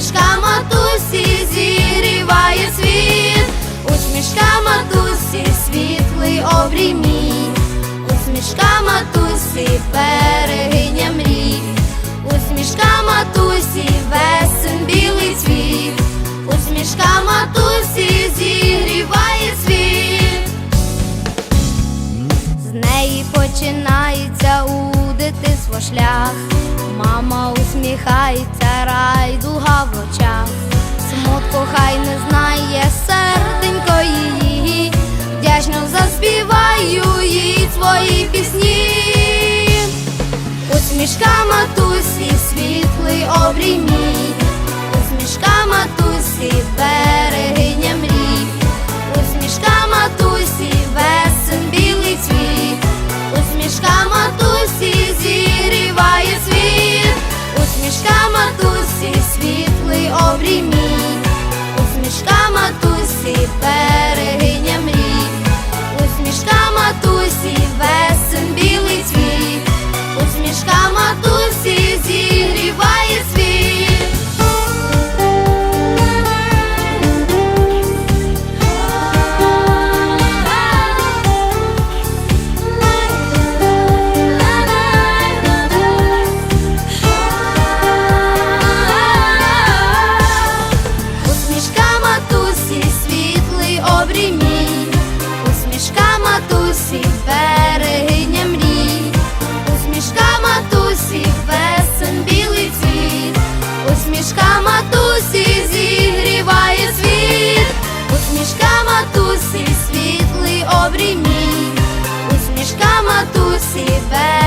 усмішка матусі зігріває світ, усмішка матусі, світлий обрій мій, усмішка матусі, берегиня мрій, усмішка матусі, весен білий цвіт. Усмішка матусі зігріває світ. З неї починається у дитинство шлях. Мама усміхається, райдуга в очах. Смутку хай не знає серденько її. Вдячно заспіваю їй свої пісні. Усмішка матусі, світлий обрій мій, усмішка матусі, обрій мій, усмішка матусі, берегиня мрій, усмішка матусі, весен матусі,